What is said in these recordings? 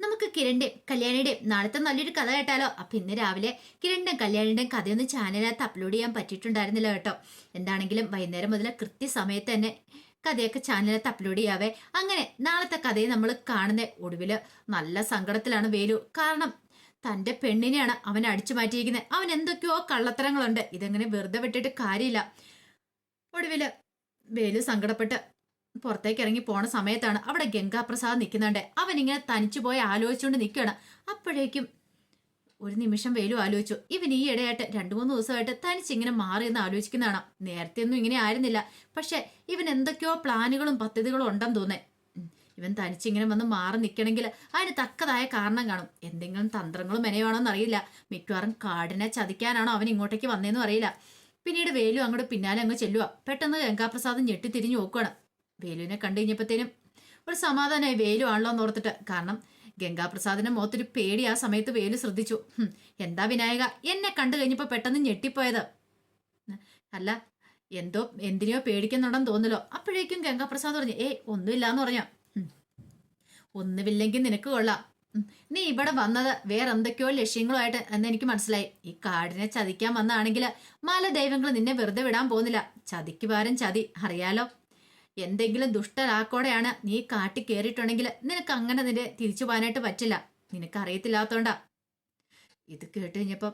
നമുക്ക് കിരണിന്റെയും കല്യാണിയുടെയും നാളത്തെ നല്ലൊരു കഥ കേട്ടാലോ? അപ്പൊ ഇന്ന് രാവിലെ കിരണിന്റെയും കല്യാണിയുടെയും കഥയൊന്ന് ചാനലിനകത്ത് അപ്ലോഡ് ചെയ്യാൻ പറ്റിയിട്ടുണ്ടായിരുന്നില്ല കേട്ടോ. എന്താണെങ്കിലും വൈകുന്നേരം മുതൽ കൃത്യസമയത്ത് തന്നെ കഥയൊക്കെ ചാനലിനകത്ത് അപ്ലോഡ് ചെയ്യാവേ. അങ്ങനെ നാളത്തെ കഥയെ നമ്മൾ കാണുന്ന ഒടുവിൽ നല്ല സങ്കടത്തിലാണ് വേലു. കാരണം തന്റെ പെണ്ണിനെയാണ് അവൻ അടിച്ചു മാറ്റിയിരിക്കുന്നത് അവൻ എന്തൊക്കെയോ കള്ളത്തരങ്ങളുണ്ട്. ഇതെങ്ങനെ വെറുതെ വിട്ടിട്ട് കാര്യമില്ല. ഒടുവിൽ വേലു സങ്കടപ്പെട്ട് പുറത്തേക്ക് ഇറങ്ങി പോണ സമയത്താണ് അവിടെ ഗംഗാപ്രസാദ് നിൽക്കുന്നുണ്ട്. അവൻ ഇങ്ങനെ തനിച്ചു പോയി ആലോചിച്ചുകൊണ്ട് നിൽക്കുകയാണ്. അപ്പോഴേക്കും ഒരു നിമിഷം വേലു ആലോചിച്ചു. ഇവൻ ഈ ഇടയായിട്ട് രണ്ടു മൂന്ന് ദിവസമായിട്ട് തനിച്ചിങ്ങനെ മാറി എന്ന് ആലോചിക്കുന്നതാണ്. നേരത്തെ ഒന്നും ഇങ്ങനെ ആയിരുന്നില്ല. പക്ഷെ ഇവൻ എന്തൊക്കെയോ പ്ലാനുകളും പദ്ധതികളും ഉണ്ടെന്ന് തോന്നേ. ഇവൻ തനിച്ചിങ്ങനെ വന്ന് മാറി നിൽക്കണമെങ്കിൽ അതിന് തക്കതായ കാരണം കാണും. എന്തെങ്കിലും തന്ത്രങ്ങളും മെനയാണോന്ന് അറിയില്ല. മിക്കവാറും കാടിനെ ചതിക്കാനാണോ അവൻ ഇങ്ങോട്ടേക്ക് വന്നതെന്നും അറിയില്ല. പിന്നീട് വേലു അങ്ങോട്ട് പിന്നാലെ അങ്ങ് ചെല്ലുക പെട്ടെന്ന് ഗംഗാപ്രസാദ് ഞെട്ടി തിരിഞ്ഞു നോക്കുകയാണ് വേലുവിനെ കണ്ടു കഴിഞ്ഞപ്പോഴത്തേനും ഒരു സമാധാനമായി വേലു ആണല്ലോ എന്ന് ഓർത്തിട്ട്. കാരണം ഗംഗാപ്രസാദിന്റെ മുഖത്തൊരു പേടി ആ സമയത്ത് വേലു ശ്രദ്ധിച്ചു. എന്താ വിനായക? എന്നെ കണ്ടു കഴിഞ്ഞപ്പോൾ പെട്ടെന്ന് ഞെട്ടിപ്പോയത്. അല്ല എന്തോ എന്തിനെയോ പേടിക്കുന്നുണ്ടെന്ന് തോന്നലോ അപ്പോഴേക്കും ഗംഗാപ്രസാദ് പറഞ്ഞു ഏയ് ഒന്നുമില്ലാന്ന് പറഞ്ഞ. ഒന്നുമില്ലെങ്കിൽ നിനക്ക് കൊള്ളാം. നീ ഇവിടെ വന്നത് വേറെ എന്തൊക്കെയോ ലക്ഷ്യങ്ങളുമായിട്ട് എന്ന് എനിക്ക് മനസ്സിലായി. ഈ കാടിനെ ചതിക്കാൻ വന്നാണെങ്കിൽ മല ദൈവങ്ങൾ നിന്നെ വെറുതെ വിടാൻ പോകുന്നില്ല. ചതിക്ക് പാരം ചതി. അറിയാലോ? എന്തെങ്കിലും ദുഷ്ടരാക്കോടെയാണ് നീ കാട്ടി കയറിയിട്ടുണ്ടെങ്കിൽ നിനക്ക് അങ്ങനെ നിന്റെ തിരിച്ചു പോകാനായിട്ട് പറ്റില്ല. നിനക്ക് അറിയത്തില്ലാത്തോണ്ടാ ഇത് കേട്ട് കഴിഞ്ഞപ്പം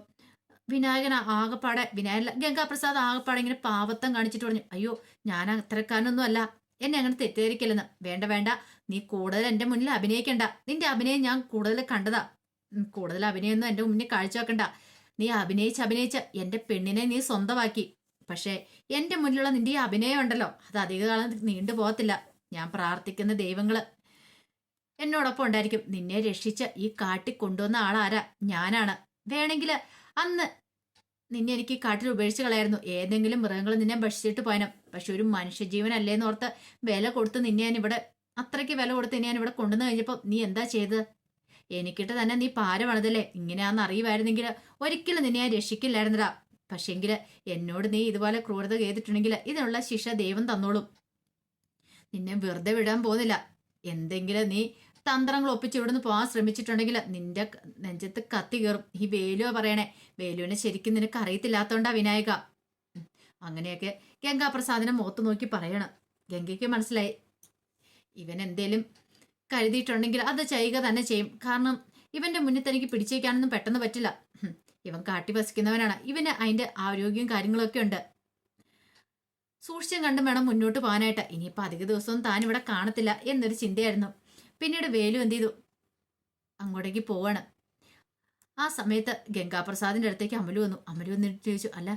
വിനായകൻ ആകപ്പാടെ വിനായകൻ ഗംഗാപ്രസാദ് ആകപ്പാടെ ഇങ്ങനെ പാവത്തം കാണിച്ചിട്ട് പറഞ്ഞു അയ്യോ ഞാൻ അത്രക്കാരനൊന്നും അല്ല എന്നെ അങ്ങനെ തെറ്റിദ്ധരിക്കല്ലെന്ന്. വേണ്ട വേണ്ട. നീ കൂടുതൽ എന്റെ മുന്നിൽ അഭിനയിക്കണ്ട. നിന്റെ അഭിനയം ഞാൻ കൂടുതൽ കണ്ടതാ. കൂടുതൽ അഭിനയമൊന്നും എന്റെ മുന്നിൽ കാഴ്ച വെക്കണ്ട നീ അഭിനയിച്ച് അഭിനയിച്ച് എന്റെ പെണ്ണിനെ നീ സ്വന്തമാക്കി. പക്ഷേ എന്റെ മുന്നിലുള്ള നിന്റെ ഈ അഭിനയം ഉണ്ടല്ലോ. അത് അധികകാലം നീണ്ടു പോകത്തില്ല. ഞാൻ പ്രാർത്ഥിക്കുന്ന ദൈവങ്ങൾ എന്നോടൊപ്പം ഉണ്ടായിരിക്കും. നിന്നെ രക്ഷിച്ച ഈ കാട്ടിൽ കൊണ്ടുവന്ന ആളാരാ? ഞാനാണ്. വേണമെങ്കിൽ അന്ന് നിന്നെ എനിക്ക് കാട്ടിൽ ഉപേക്ഷിച്ച് കളയായിരുന്നു. ഏതെങ്കിലും മൃഗങ്ങൾ നിന്നെ ഭക്ഷിച്ചിട്ട് പോയനം. പക്ഷെ ഒരു മനുഷ്യജീവനല്ലേന്ന് ഓർത്ത് വില കൊടുത്ത് നിന്നെ ഞാൻ ഇവിടെ അത്രയ്ക്ക് വില കൊടുത്ത് നിന്നെ ഞാൻ ഇവിടെ കൊണ്ടുവന്ന് കഴിഞ്ഞപ്പോൾ നീ എന്താ ചെയ്തത്? എനിക്കിട്ട് തന്നെ നീ പാരമാണതല്ലേ ഇങ്ങനെയാണെന്ന് അറിയുമായിരുന്നെങ്കിൽ ഒരിക്കലും നിന്നെ ഞാൻ രക്ഷിക്കില്ലായിരുന്നടാ. പക്ഷെങ്കിൽ എന്നോട് നീ ഇതുപോലെ ക്രൂരത ചെയ്തിട്ടുണ്ടെങ്കിൽ ഇതിനുള്ള ശിക്ഷ ദൈവം തന്നോളും. നിന്നെ വെറുതെ വിടാൻ പോകുന്നില്ല. എന്തെങ്കിലും നീ തന്ത്രങ്ങൾ ഒപ്പിച്ച് ഇവിടുന്ന് പോകാൻ ശ്രമിച്ചിട്ടുണ്ടെങ്കിൽ നിന്റെ നെഞ്ചത്ത് കത്തി കയറും. ഈ വേലുവ പറയണേ. വേലുവിനെ ശരിക്കും നിനക്ക് അറിയത്തില്ലാത്തോണ്ടാ വിനായക. അങ്ങനെയൊക്കെ ഗംഗാപ്രസാദിനെ മുഖത്ത് നോക്കി പറയണം. ഗംഗയ്ക്ക് മനസ്സിലായി. ഇവൻ എന്തേലും കരുതിയിട്ടുണ്ടെങ്കിൽ അത് ചെയ്യുക തന്നെ ചെയ്യും. കാരണം ഇവന്റെ മുന്നിൽ തനിക്ക് പിടിച്ചേക്കാനൊന്നും പെട്ടെന്ന് പറ്റില്ല. ഇവൻ കാട്ടി വസിക്കുന്നവനാണ് ഇവന് അതിന്റെ ആരോഗ്യവും കാര്യങ്ങളൊക്കെ ഉണ്ട്. സൂക്ഷിച്ചും കണ്ടും വേണം മുന്നോട്ട് പോകാനായിട്ട്. ഇനിയിപ്പോൾ അധിക ദിവസവും താൻ ഇവിടെ കാണത്തില്ല എന്നൊരു ചിന്തയായിരുന്നു. പിന്നീട് വേലു എന്ത് ചെയ്തു? അങ്ങോട്ടേക്ക് പോവാണ്. ആ സമയത്ത് ഗംഗാപ്രസാദിന്റെ അടുത്തേക്ക് അമലു വന്നു. അമലു വന്നിട്ട് ചോദിച്ചു അല്ല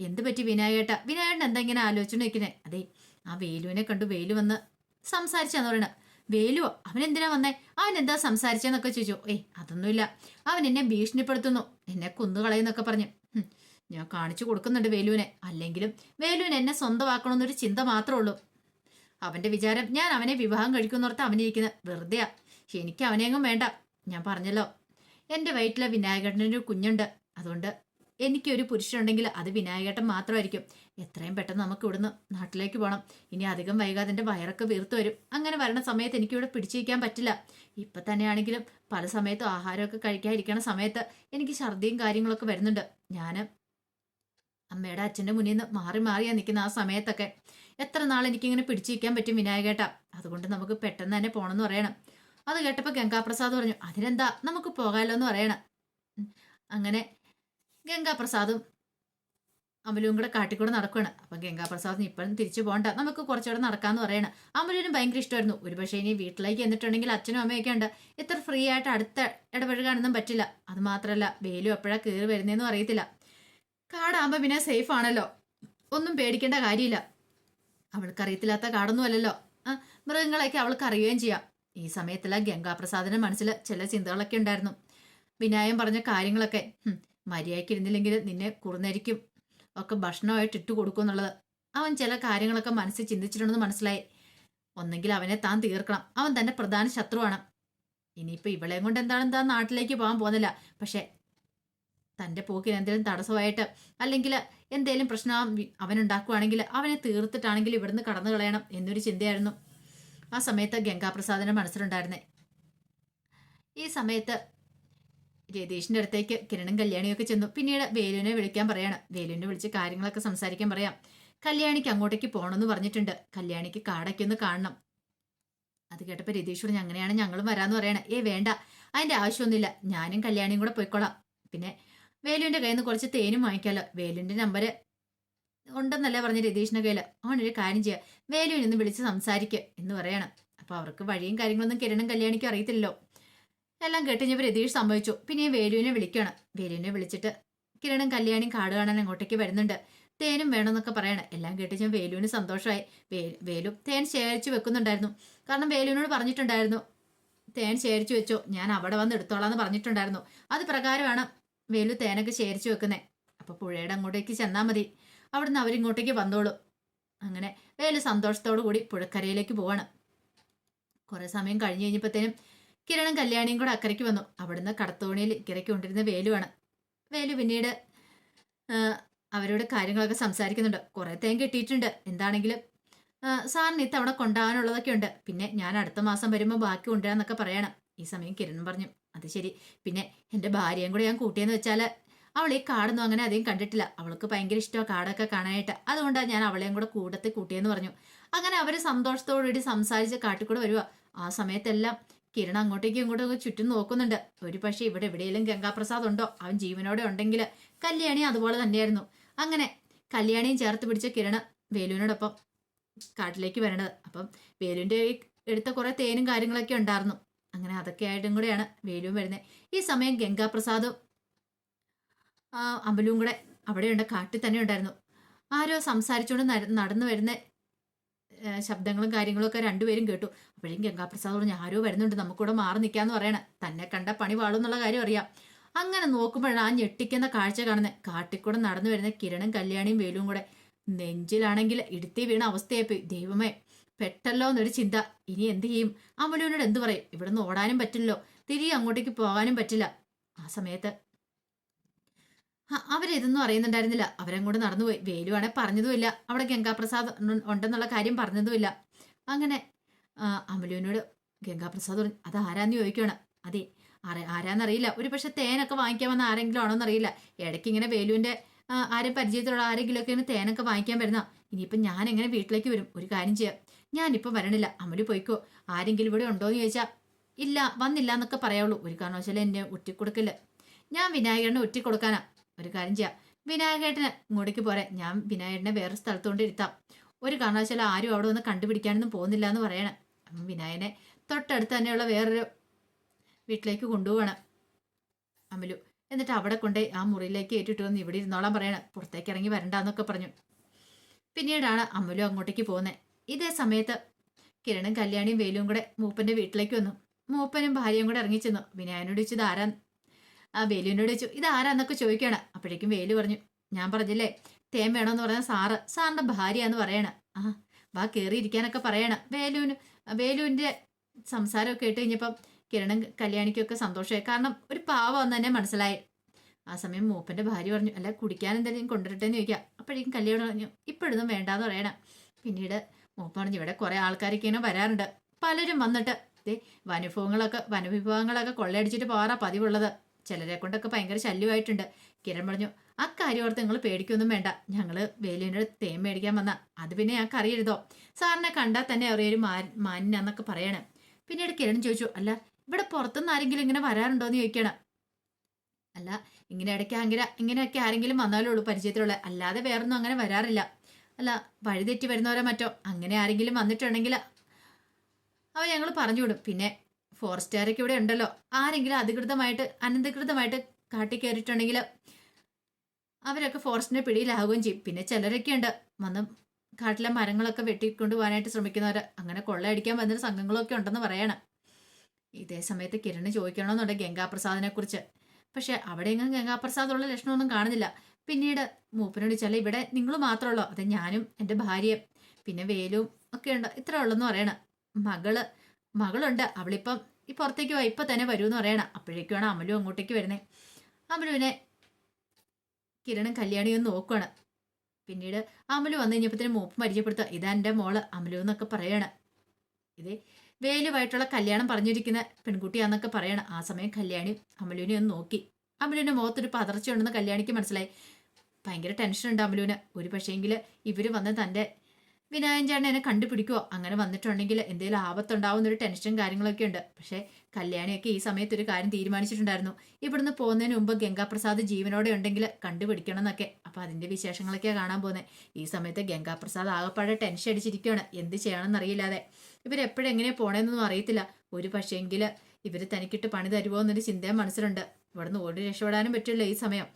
എന്ത് പറ്റി വിനായകേട്ട വിനായകൻ എന്താ ഇങ്ങനെ ആലോചിച്ചു നിൽക്കുന്നത് അതെ ആ വേലുവിനെ കണ്ടു വേലു വന്ന് സംസാരിച്ചാന്ന് പറയണ. വേലുവോ അവൻ എന്തിനാ വന്നേ? അവൻ എന്താ സംസാരിച്ചെന്നൊക്കെ ചോദിച്ചു. ഏയ് അതൊന്നുമില്ല. അവൻ എന്നെ ഭീഷണിപ്പെടുത്തുന്നു. എന്നെ കുന്നുകളയെന്നൊക്കെ പറഞ്ഞു. ഞാൻ കാണിച്ചു കൊടുക്കുന്നുണ്ട് വേലുവിനെ. അല്ലെങ്കിലും വേലുവിന് എന്നെ സ്വന്തമാക്കണമെന്നൊരു ചിന്ത മാത്രമേ ഉള്ളൂ. അവന്റെ വിചാരം ഞാൻ അവനെ വിവാഹം കഴിക്കുന്നോർത്ത് അവനിരിക്കുന്നത് വെറുതെയാ. എനിക്ക് അവനെങ്ങും വേണ്ട. ഞാൻ പറഞ്ഞല്ലോ. എന്റെ വയറ്റിലെ വിനായകേട്ടന്റെ ഒരു കുഞ്ഞുണ്ട്. അതുകൊണ്ട് എനിക്കൊരു പുരുഷനുണ്ടെങ്കിൽ അത് വിനായകേട്ടൻ മാത്രമായിരിക്കും. എത്രയും പെട്ടെന്ന് നമുക്ക് ഇവിടുന്ന് നാട്ടിലേക്ക് പോകണം ഇനി അധികം വൈകാതെ എന്റെ വയറൊക്കെ വീർത്ത് വരും. അങ്ങനെ വരണ സമയത്ത് എനിക്കിവിടെ പിടിച്ചിരിക്കാൻ പറ്റില്ല. ഇപ്പൊ തന്നെയാണെങ്കിലും പല സമയത്തും ആഹാരമൊക്കെ കഴിക്കാതിരിക്കണ സമയത്ത് എനിക്ക് ഛർദിയും കാര്യങ്ങളൊക്കെ വരുന്നുണ്ട്. ഞാൻ അമ്മയുടെ അച്ഛന്റെ മുന്നിൽ നിന്ന് മാറി മാറിയാ നിൽക്കുന്ന ആ സമയത്തൊക്കെ എത്ര നാൾ എനിക്കിങ്ങനെ പിടിച്ചിരിക്കാൻ പറ്റും വിനായകേട്ട? അതുകൊണ്ട് നമുക്ക് പെട്ടെന്ന് തന്നെ പോകണമെന്ന് പറയണം. അത് കേട്ടപ്പോൾ ഗംഗാപ്രസാദ് പറഞ്ഞു അതിനെന്താ? നമുക്ക് പോകാമല്ലോ എന്ന് പറയണം അങ്ങനെ ഗംഗാപ്രസാദും അമലും കൂടെ കാട്ടിക്കൂടെ നടക്കുകയാണ് അപ്പം ഗംഗാപ്രസാദിന് ഇപ്പോഴും തിരിച്ചു പോകണ്ട നമുക്ക് കുറച്ചുകൂടെ നടക്കാമെന്ന് പറയണം. അമലിനും ഭയങ്കര ഇഷ്ടമായിരുന്നു. ഒരുപക്ഷെ ഇനി വീട്ടിലേക്ക് എന്നിട്ടുണ്ടെങ്കിൽ അച്ഛനും അമ്മയൊക്കെ ഉണ്ട്. ഇത്ര ഫ്രീ ആയിട്ട് അടുത്ത ഇടപഴകാനൊന്നും പറ്റില്ല. അത് മാത്രമല്ല വെയിലും എപ്പോഴാണ് കയറി വരുന്നതെന്നും അറിയത്തില്ല. കാടാകുമ്പോൾ പിന്നെ സേഫ് ആണല്ലോ. ഒന്നും പേടിക്കേണ്ട കാര്യമില്ല. അവൾക്കറിയത്തില്ലാത്ത കാടൊന്നും അല്ലല്ലോ. മൃഗങ്ങളെയൊക്കെ അവൾക്ക് അറിയുകയും ചെയ്യാം. ഈ സമയത്തുള്ള ഗംഗാപ്രസാദിന്റെ മനസ്സിൽ ചില ചിന്തകളൊക്കെ ഉണ്ടായിരുന്നു. വിനായം പറഞ്ഞ കാര്യങ്ങളൊക്കെ. മര്യാദയ്ക്ക് ഇരുന്നില്ലെങ്കിൽ നിന്നെ കുറുനരിക്കും ഒക്കെ ഭക്ഷണമായിട്ട് ഇട്ട് കൊടുക്കും എന്നുള്ളത്. അവൻ ചില കാര്യങ്ങളൊക്കെ മനസ്സിൽ ചിന്തിച്ചിട്ടുണ്ടെന്ന് മനസ്സിലായി. ഒന്നെങ്കിൽ അവനെ താൻ തീർക്കണം. അവൻ തന്റെ പ്രധാന ശത്രുവാണ്. ഇനിയിപ്പോ ഇവളെയും കൊണ്ട് എന്താണ് താൻ നാട്ടിലേക്ക് പോകാൻ പോകുന്നില്ല. പക്ഷേ തന്റെ പോക്കിന് എന്തെങ്കിലും തടസ്സമായിട്ട് അല്ലെങ്കിൽ എന്തെങ്കിലും പ്രശ്നം അവൻ- ഉണ്ടാക്കുവാണെങ്കിൽ അവനെ തീർത്തിട്ടാണെങ്കിൽ ഇവിടുന്ന് കടന്നു കളയണം എന്നൊരു ചിന്തയായിരുന്നു. ആ സമയത്ത് ഗംഗാപ്രസാദിന്റെ മനസ്സിലുണ്ടായിരുന്നേ. ഈ സമയത്ത് രതീഷിന്റെ അടുത്തേക്ക് കിരണും കല്യാണിയൊക്കെ ചെന്നു. പിന്നീട് വേലുവിനെ വിളിക്കാൻ പറയാണ്. വേലുവിനെ വിളിച്ച് കാര്യങ്ങളൊക്കെ സംസാരിക്കാൻ പറയാം. കല്യാണിക്ക് അങ്ങോട്ടേക്ക് പോകണമെന്ന് പറഞ്ഞിട്ടുണ്ട്. കല്യാണിക്ക് കാടൊക്കെ ഒന്ന് കാണണം. അത് കേട്ടപ്പോൾ രതീഷ് പറഞ്ഞു അങ്ങനെയാണ് ഞങ്ങളും വരാന്ന് പറയണേ. ഏ വേണ്ട. അതിന്റെ ആവശ്യമൊന്നുമില്ല. ഞാനും കല്യാണിയും കൂടെ പോയിക്കോളാം. പിന്നെ വേലുവിന്റെ കയ്യിൽ നിന്ന് കുറച്ച് തേനും വാങ്ങിക്കാലോ. വേലുവിന്റെ നമ്പർ ഉണ്ടെന്നല്ലേ പറഞ്ഞ രതീഷിന്റെ കയ്യിൽ അവനൊരു കാര്യം ചെയ്യുക വേലുവിനെ ഒന്ന് വിളിച്ച് സംസാരിക്കുക എന്ന് പറയണം. അപ്പൊ അവർക്ക് വഴിയും കാര്യങ്ങളൊന്നും കിരണും കല്യാണിക്കും അറിയത്തില്ലല്ലോ. എല്ലാം കേട്ടുകഴിഞ്ഞപ്പോൾ രതീഷ് സംഭവിച്ചു. പിന്നെ വേലുവിനെ വിളിക്കണം. വേലുവിനെ വിളിച്ചിട്ട് കിരണും കല്യാണിയും കാട് കാണാൻ അങ്ങോട്ടേക്ക് വരുന്നുണ്ട്. തേനും വേണമെന്നൊക്കെ പറയണം. എല്ലാം കേട്ട് ഞാൻ വേലുവിന് സന്തോഷമായി. വേലു തേൻ ശേഖരിച്ചു വെക്കുന്നുണ്ടായിരുന്നു. കാരണം വേലുവിനോട് പറഞ്ഞിട്ടുണ്ടായിരുന്നു. തേൻ ശേഖരിച്ചു വെച്ചോ ഞാൻ അവിടെ വന്ന് എടുത്തോളാന്ന് പറഞ്ഞിട്ടുണ്ടായിരുന്നു. അത് പ്രകാരമാണ് വേലു തേനൊക്കെ ശേഖരിച്ചു വെക്കുന്നത് അപ്പോൾ പുഴയുടെ അങ്ങോട്ടേക്ക് ചെന്നാൽ മതി. അവിടുന്ന് അവരിങ്ങോട്ടേക്ക് വന്നോളൂ. അങ്ങനെ വേലു സന്തോഷത്തോടു കൂടി പുഴക്കരയിലേക്ക് പോവാണ്. കുറേ സമയം കഴിഞ്ഞ് കഴിഞ്ഞപ്പോഴത്തേനും കിരണും കല്യാണിയും കൂടെ അക്കരയ്ക്ക് വന്നു. അവിടുന്ന് കടത്തോണിയിൽ ഇക്കരയ്ക്ക് കൊണ്ടിരുന്ന വേലുവാണ് വേലു പിന്നീട് അവരോട് കാര്യങ്ങളൊക്കെ സംസാരിക്കുന്നുണ്ട്. കുറെ തേൻ കിട്ടിയിട്ടുണ്ട്. എന്താണെങ്കിലും സാറിന് ഇത്തവണ കൊണ്ടുപോകാനുള്ളതൊക്കെ ഉണ്ട്. പിന്നെ ഞാൻ അടുത്ത മാസം വരുമ്പോൾ ബാക്കി കൊണ്ടുവരാന്നൊക്കെ പറയണം. ഈ സമയം കിരൺ പറഞ്ഞു. അത് ശരി. പിന്നെ എന്റെ ഭാര്യയും കൂടെ ഞാൻ കൂട്ടിയെന്ന് വെച്ചാൽ അവൾ ഈ കാടൊന്നും അങ്ങനെ അധികം കണ്ടിട്ടില്ല. അവൾക്ക് ഭയങ്കര ഇഷ്ടമാണ് കാടൊക്കെ കാണാനായിട്ട്. അതുകൊണ്ടാണ് ഞാൻ അവളെയും കൂടെ കൂട്ടത്തിൽ കൂട്ടിയെന്ന് പറഞ്ഞു. അങ്ങനെ അവർ സന്തോഷത്തോടുകൂടി സംസാരിച്ച് കാട്ടിക്കൂടെ വരുക ആ സമയത്തെല്ലാം കിരൺ അങ്ങോട്ടേക്കും ഇങ്ങോട്ടും ഒക്കെ ചുറ്റും നോക്കുന്നുണ്ട്. ഒരു പക്ഷേ ഇവിടെ എവിടെയെങ്കിലും ഗംഗാപ്രസാദ് ഉണ്ടോ? അവൻ ജീവനോടെ ഉണ്ടെങ്കിൽ കല്യാണി അതുപോലെ തന്നെയായിരുന്നു. അങ്ങനെ കല്യാണിയും ചേർത്ത് പിടിച്ച കിരണ് വേലുവിനോടൊപ്പം കാട്ടിലേക്ക് വരണത് അപ്പം വേലുവിന്റെ എടുത്ത കുറെ തേനും കാര്യങ്ങളൊക്കെ ഉണ്ടായിരുന്നു. അങ്ങനെ അതൊക്കെ ആയിട്ടും കൂടെയാണ് വേലുവും വരുന്നത്. ഈ സമയം ഗംഗാപ്രസാദും അമ്പലവും കൂടെ അവിടെയുണ്ട്. കാട്ടിൽ തന്നെ ഉണ്ടായിരുന്നു. ആരോ സംസാരിച്ചുകൊണ്ട് നട- നടന്നു വരുന്ന ശബ്ദങ്ങളും കാര്യങ്ങളും ഒക്കെ രണ്ടുപേരും കേട്ടു. അപ്പോഴേക്കും ഗംഗാപ്രസാദ് പറഞ്ഞു ആരോ വരുന്നുണ്ട് നമുക്കിവിടെ മാറി നിൽക്കാന്ന് പറയണ. തന്നെ കണ്ട പണി പാളും എന്നുള്ള കാര്യം അറിയാം. അങ്ങനെ നോക്കുമ്പോഴാണ് ആ ഞെട്ടിക്കുന്ന കാഴ്ച കാണുന്നത് കാട്ടിക്കൂടെ നടന്നു വരുന്ന കിരണും കല്യാണിയും വേലും കൂടെ. നെഞ്ചിലാണെങ്കിൽ ഇടുത്തി വീണ അവസ്ഥയായിപ്പോയി. ദൈവമേ പെട്ടല്ലോ എന്നൊരു ചിന്ത. ഇനി എന്ത് ചെയ്യും? അമലുവിനോട് എന്ത് പറയും? ഇവിടെ നിന്ന് ഓടാനും പറ്റില്ലല്ലോ. തിരികെ അങ്ങോട്ടേക്ക് പോകാനും പറ്റില്ല. ആ സമയത്ത് അവരിതൊന്നും അറിയുന്നുണ്ടായിരുന്നില്ല. അവരങ്ങോട്ട് നടന്നുപോയി. വേലുവാണെ പറഞ്ഞതുമില്ല. അവിടെ ഗംഗാപ്രസാദ് ഉണ്ടെന്നുള്ള കാര്യം പറഞ്ഞതുമില്ല. അങ്ങനെ അമലുവിനോട് ഗംഗാപ്രസാദ് പറഞ്ഞു അത് ആരാന്ന് ചോദിക്കുകയാണ് അതെ അറി ആരാന്നറിയില്ല. ഒരു പക്ഷെ തേനൊക്കെ വാങ്ങിക്കാൻ വന്ന ആരെങ്കിലും ആണോ എന്നറിയില്ല ഇടയ്ക്ക് ഇങ്ങനെ വേലുവിന്റെ ആരും പരിചയത്തിലുള്ള ആരെങ്കിലും ഒക്കെ ഇങ്ങനെ തേനൊക്കെ വാങ്ങിക്കാൻ വരുന്ന. ഇനിയിപ്പം ഞാൻ എങ്ങനെ വീട്ടിലേക്ക് വരും? ഒരു കാര്യം ചെയ്യാം. ഞാനിപ്പം വരണില്ല. അമലു പോയിക്കോ. ആരെങ്കിലും ഇവിടെ ഉണ്ടോ എന്ന് ചോദിച്ചാൽ ഇല്ല വന്നില്ല എന്നൊക്കെ പറയാവുള്ളൂ. ഒരു കാരണവശാലും എന്നെ ഒറ്റിക്കൊടുക്കില്ല ഞാൻ വിനായകനെ ഒറ്റിക്കൊടുക്കാനാ ഒരു കാര്യം ചെയ്യാം. വിനായകേട്ടന് ഇങ്ങോട്ടേക്ക് പോരെ. ഞാൻ വിനായകനെ വേറെ സ്ഥലത്തോണ്ട് ഇരുത്താം. ഒരു കാരണവശാലും ആരും അവിടെ വന്ന് കണ്ടുപിടിക്കാനൊന്നും പോകുന്നില്ല എന്ന് പറയണം. അപ്പം വിനായകനെ തൊട്ടടുത്ത് തന്നെയുള്ള വേറൊരു വീട്ടിലേക്ക് കൊണ്ടുപോകണം. അമലു എന്നിട്ട് അവിടെ കൊണ്ടേ ആ മുറിയിലേക്ക് ഏറ്റിട്ട് വന്ന് ഇവിടെ ഇരുന്നോളാൻ പറയണം. പുറത്തേക്ക് ഇറങ്ങി വരണ്ടെന്നൊക്കെ പറഞ്ഞു. പിന്നീടാണ് അമലു അങ്ങോട്ടേക്ക് പോകുന്നത് ഇതേ സമയത്ത് കിരണും കല്യാണിയും വേലും കൂടെ മൂപ്പന്റെ വീട്ടിലേക്ക് വന്നു. മൂപ്പനും ഭാര്യയും കൂടെ ഇറങ്ങിച്ചെന്നു വിനായനോട് ചോദിച്ചു ഇത് ആരാ ആ വേലുവിനോട് ചോദിച്ചു ഇത് ആരാന്നൊക്കെ ചോദിക്കുകയാണ്. അപ്പോഴേക്കും വേലു പറഞ്ഞു ഞാൻ പറഞ്ഞില്ലേ തേൻ വേണമെന്ന് പറഞ്ഞ സാറ് സാറിന്റെ ഭാര്യ എന്ന് പറയണ. ആ വാ കയറിയിരിക്കാനൊക്കെ പറയണം. വേലുവിന് വേലുവിന്റെ സംസാരമൊക്കെ കേട്ട് കഴിഞ്ഞപ്പം കിരണും കല്യാണിക്കൊക്കെ സന്തോഷമായി. കാരണം ഒരു പാവം തന്നെ മനസ്സിലായി. ആ സമയം മൂപ്പന്റെ ഭാര്യ പറഞ്ഞു അല്ല കുടിക്കാൻ എന്തെങ്കിലും കൊണ്ടുവരട്ടെ എന്ന് ചോദിക്കാം. അപ്പോഴേക്കും കല്യാണം പറഞ്ഞു ഇപ്പോഴൊന്നും വേണ്ടാന്ന് പറയണം. പിന്നീട് മൂപ്പ പറഞ്ഞു ഇവിടെ കുറേ ആൾക്കാരൊക്കെ ഇങ്ങനെ വരാറുണ്ട്. പലരും വന്നിട്ട് ദേ വനവിഭവങ്ങളൊക്കെ വനവിഭവങ്ങളൊക്കെ കൊള്ളയടിച്ചിട്ട് പോകാറാ പതിവുള്ളത്. ചിലരെ കൊണ്ടൊക്കെ ഭയങ്കര ശല്യമായിട്ടുണ്ട്. കിരൺ പറഞ്ഞു ആ കാര്യം ഓർത്ത് നിങ്ങൾ പേടിക്കൊന്നും വേണ്ട. ഞങ്ങൾ വേലുവിന്റെ തേൻ മേടിക്കാൻ വന്ന. അത് പിന്നെ ഞങ്ങൾക്ക് അറിയരുതോ സാറിനെ കണ്ടാൽ തന്നെ അറിയൊരു മാ മാന്യാന്നൊക്കെ പറയണം. പിന്നീട് കിരൺ ചോദിച്ചു അല്ല ഇവിടെ പുറത്തുനിന്ന് ആരെങ്കിലും ഇങ്ങനെ വരാറുണ്ടോ എന്ന് ചോദിക്കണം. അല്ല ഇങ്ങനെ ഇടയ്ക്ക് അങ്ങനെ ഇങ്ങനെയൊക്കെ ആരെങ്കിലും വന്നാലേ ഉള്ളൂ പരിചയത്തിലുള്ള. അല്ലാതെ വേറൊന്നും അങ്ങനെ വരാറില്ല. അല്ല വഴിതെറ്റി വരുന്നവരെ മറ്റോ? അങ്ങനെ ആരെങ്കിലും വന്നിട്ടുണ്ടെങ്കിൽ അവ ഞങ്ങൾ പറഞ്ഞു വിടും. പിന്നെ ഫോറസ്റ്റുകാരൊക്കെ ഇവിടെ ഉണ്ടല്ലോ. ആരെങ്കിലും അധികൃതമായിട്ട് അനധികൃതമായിട്ട് കാട്ടി കയറിയിട്ടുണ്ടെങ്കിൽ അവരൊക്കെ ഫോറസ്റ്റിന്റെ പിടിയിലാവുകയും ചെയ്യും. പിന്നെ ചിലരൊക്കെ ഉണ്ട്. വന്ന് കാട്ടിലെ മരങ്ങളൊക്കെ വെട്ടിക്കൊണ്ട് പോകാനായിട്ട് ശ്രമിക്കുന്നവർ അങ്ങനെ കൊള്ളയടിക്കാൻ വന്നൊരു സംഘങ്ങളൊക്കെ ഉണ്ടെന്ന് പറയണം. ഇതേ സമയത്ത് കിരണ് ചോദിക്കണമെന്നുണ്ട് ഗംഗാപ്രസാദിനെ കുറിച്ച് പക്ഷെ അവിടെ എങ്ങും ഗംഗാപ്രസാദുള്ള ലക്ഷണമൊന്നും കാണുന്നില്ല. പിന്നീട് മൂപ്പനോട് വെച്ചാൽ ഇവിടെ നിങ്ങൾ മാത്രമല്ലോ അത് ഞാനും എന്റെ ഭാര്യയും. പിന്നെ വേലും ഒക്കെ ഉണ്ട്. ഇത്ര ഉള്ളെന്ന് പറയണം. മകൾ മകളുണ്ട്. അവളിപ്പം ഈ പുറത്തേക്ക് വാ ഇപ്പം തന്നെ വരുമെന്ന് പറയണം. അപ്പോഴേക്കുമാണ് അമലു അങ്ങോട്ടേക്ക് വരുന്നത് അമലുവിനെ കിരണും കല്യാണിയും നോക്കുകയാണ് പിന്നീട് അമലു വന്നു കഴിഞ്ഞപ്പോഴത്തേനും മൂപ്പ് പരിചയപ്പെടുത്തുക ഇതാ എന്റെ മോൾ അമലു എന്നൊക്കെ പറയാണ്. ഇത് വേലുവായിട്ടുള്ള കല്യാണം പറഞ്ഞിരിക്കുന്ന പെൺകുട്ടിയാന്നൊക്കെ പറയണം. ആ സമയം കല്യാണി അമലുവിനെ ഒന്ന് നോക്കി. അമലുവിന്റെ മുഖത്തൊരു പതർച്ചയുണ്ടെന്ന് കല്യാണിക്ക് മനസ്സിലായി. ഭയങ്കര ടെൻഷൻ ഉണ്ട് അമലുവിന്. ഒരു പക്ഷേങ്കിൽ ഇവർ വന്ന് തന്റെ വിനായൻ ചേട്ടൻ എന്നെ കണ്ടുപിടിക്കുവോ? അങ്ങനെ വന്നിട്ടുണ്ടെങ്കിൽ എന്തെങ്കിലും ആപത്തുണ്ടാവുന്ന ഒരു ടെൻഷൻ കാര്യങ്ങളൊക്കെ ഉണ്ട്. പക്ഷേ കല്യാണിയൊക്കെ ഈ സമയത്ത് ഒരു കാര്യം തീരുമാനിച്ചിട്ടുണ്ടായിരുന്നു. ഇവിടുന്ന് പോകുന്നതിന് മുമ്പ് ഗംഗാപ്രസാദ് ജീവനോടെ ഉണ്ടെങ്കിൽ കണ്ടുപിടിക്കണം എന്നൊക്കെ. അപ്പൊ അതിന്റെ വിശേഷങ്ങളൊക്കെയാണ് കാണാൻ പോകുന്നത് ഈ സമയത്ത് ഗംഗാപ്രസാദ് ആകെപ്പാടെ ടെൻഷൻ അടിച്ചിരിക്കുകയാണ് എന്ത് ചെയ്യണമെന്ന് അറിയില്ലാതെ. ഇവരെപ്പോഴെങ്ങനെയാ പോണേന്നൊന്നും അറിയത്തില്ല. ഒരു പക്ഷേങ്കിൽ ഇവർ തനിക്കിട്ട് പണി തരുമോ എന്നൊരു ചിന്തയും മനസ്സിലുണ്ട്. ഇവിടുന്ന് ഓടി രക്ഷപ്പെടാനും പറ്റില്ല ഈ സമയം.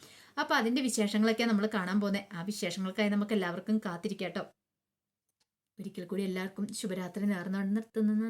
അപ്പൊ അതിന്റെ വിശേഷങ്ങളൊക്കെ നമ്മൾ കാണാൻ പോകുന്നത് ആ വിശേഷങ്ങൾക്കായി നമുക്ക് എല്ലാവർക്കും കാത്തിരിക്കാട്ടോ. ഒരിക്കൽ കൂടി എല്ലാവർക്കും ശുഭരാത്രി നേർന്നു നിർത്തുന്നു.